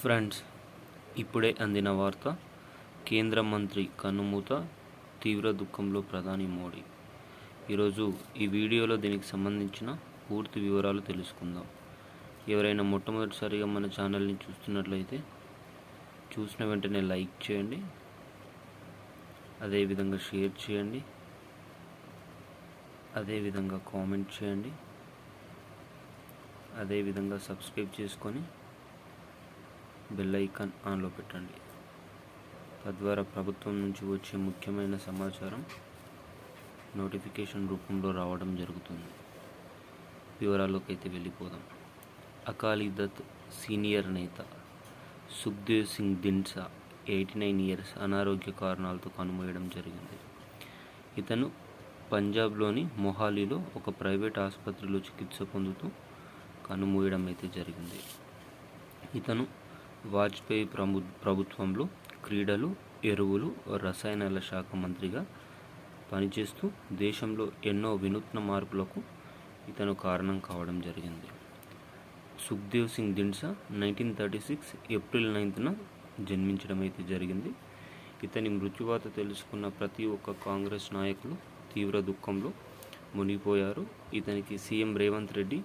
Friends ఇప్పుడే అందిన వార్త కేంద్ర మంత్రి కన్నుమూత తీవ్ర దుఃఖంలో ప్రధాని మోడీ. ఈరోజు ఈ వీడియోలో దీనికి సంబంధించిన పూర్తి వివరాలు తెలుసుకుందాం. ఎవరైనా మొట్టమొదటిసారిగా మన ఛానల్ని చూస్తున్నట్లయితే చూసిన వెంటనే లైక్ చేయండి. అదేవిధంగా షేర్ చేయండి. అదేవిధంగా కామెంట్ చేయండి. అదేవిధంగా సబ్స్క్రైబ్ చేసుకొని బెల్ ఐకాన్ ఆన్లో పెట్టండి. తద్వారా ప్రభుత్వం నుంచి వచ్చే ముఖ్యమైన సమాచారం నోటిఫికేషన్ రూపంలో రావడం జరుగుతుంది. వివరాల్లోకి అయితే వెళ్ళిపోదాం. అకాలీ దత్ సీనియర్ నేత Sukhdev Singh Dhindsa eighty nine years అనారోగ్య కారణాలతో కనుమోయడం జరిగింది. ఇతను పంజాబ్లోని మొహాలీలో ఒక ప్రైవేట్ ఆసుపత్రిలో చికిత్స పొందుతూ కనుమూయడం అయితే జరిగింది. ఇతను వాజ్పేయి ప్రభు ప్రభుత్వంలో క్రీడలు ఎరువులు రసాయనాల శాఖ మంత్రిగా పనిచేస్తూ దేశంలో ఎన్నో వినూత్న మార్పులకు ఇతను కారణం కావడం జరిగింది. Sukhdev Singh Dhindsa nineteen thirty six April నైన్త్న జన్మించడం అయితే జరిగింది. ఇతని మృత్యువాత తెలుసుకున్న ప్రతి ఒక్క కాంగ్రెస్ నాయకులు తీవ్ర దుఃఖంలో మునిగిపోయారు. ఇతనికి సీఎం రేవంత్ రెడ్డి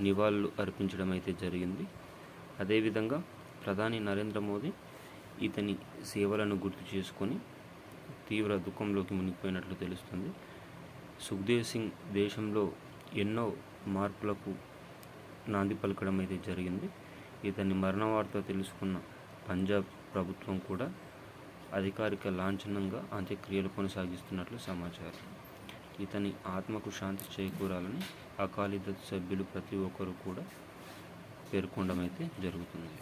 నివాళులు అర్పించడం అయితే జరిగింది. అదేవిధంగా ప్రధాని నరేంద్ర మోదీ ఇతని సేవలను గుర్తు చేసుకొని తీవ్ర దుఃఖంలోకి మునిగిపోయినట్లు తెలుస్తుంది. సుఖ్దేవ్ సింగ్ దేశంలో ఎన్నో మార్పులకు నాంది పలకడం అయితే జరిగింది. ఇతని మరణ వార్త తెలుసుకున్న పంజాబ్ ప్రభుత్వం కూడా అధికారిక లాంఛనంగా అంత్యక్రియలు కొనసాగిస్తున్నట్లు సమాచారం. ఇతని ఆత్మకు శాంతి చేకూరాలని అకాలీదత్ సభ్యులు ప్రతి ఒక్కరూ కూడా పేర్కొనడం అయితే జరుగుతుంది.